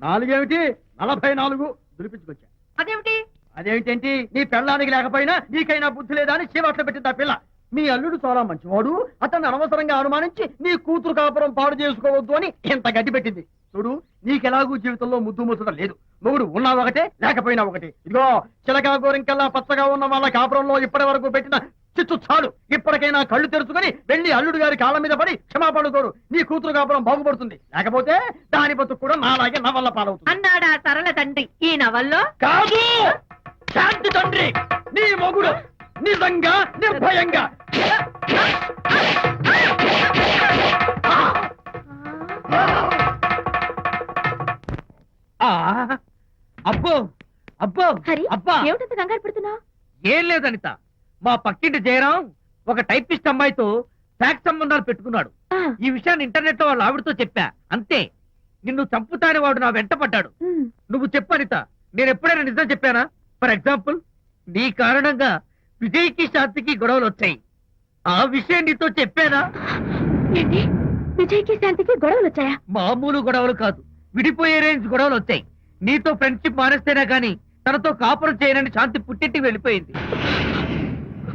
నాలుగేమిటి? నలభై నాలుగు దులిపించుకొచ్చా. అదేమిటి? అదేమిటేంటి? నీ పెళ్ళానికి లేకపోయినా నీకైనా బుద్ధి లేదా అని చీవాట్లు పెట్టింది ఆ పిల్ల మీ అల్లుడు చాలా మంచివాడు అతన్ని అనవసరంగా అనుమానించి నీ కూతురు కాపురం పాడు చేసుకోవద్దు అని ఇంత గడ్డి పెట్టింది. చూడు నీకెలాగూ జీవితంలో ముద్దు ముచ్చట లేదు. మొగుడు ఉన్నా ఒకటే లేకపోయినా ఒకటి. ఇదిగో చిలకా గోరింకల్లా పచ్చగా ఉన్న వాళ్ళ కాపురంలో ఇప్పటి వరకు పెట్టిన చిచ్చు చాలు. ఇప్పటికైనా కళ్ళు తెరుచుకొని వెళ్ళి అల్లుడు గారి కాళ్ళ మీద పడి క్షమాపణ కోరు. నీ కూతురు కాపురం బాగుపడుతుంది. లేకపోతే దాని బతుకు కూడా నాలాగే నవల్ల పాలవుతుంది. అన్నాడా సరళ తండ్రి ఈ నవల్లో? కాదు! శాంతి తండ్రి! నీ మొగుడు నిజంగా నిర్భయంగా. ఆ అబ్బో అబ్బో హరి అబ్బా. ఏమిటంత కంగారు పెడుతున్నావు? ఏం లేదు అనిత. మా పక్కింటి జయరాం ఒక టైపిస్ట్ అమ్మాయితో ఫ్యాక్స్ సంబంధాలు పెట్టుకున్నాడు. ఈ విషయాన్ని ఇంటర్నెట్లో వాళ్ళ ఆవిడతో చెప్పా. అంతే. నిన్ను చంపుతాని వాడు నా వెంట పడ్డాడు. నువ్వు చెప్పు అనిత. నేను ఎప్పుడైనా నిజం చెప్పానా? ఫర్ ఎగ్జాంపుల్ నీ కారణంగా విజయ్కి శాంతికి గొడవలు వచ్చాయి. ఆ విషయం నీతో చెప్పానా? ఏంటి? విజయ్కి శాంతికి గొడవలు వచ్చాయా? మామూలు గొడవలు కాదు. విడిపోయే రేంజ్ గొడవలు వచ్చాయి. నీతో ఫ్రెండ్షిప్ మానేస్తేనే గాని తనతో కాపురం చేయనని శాంతి పుట్టింటికి వెళ్ళిపోయింది.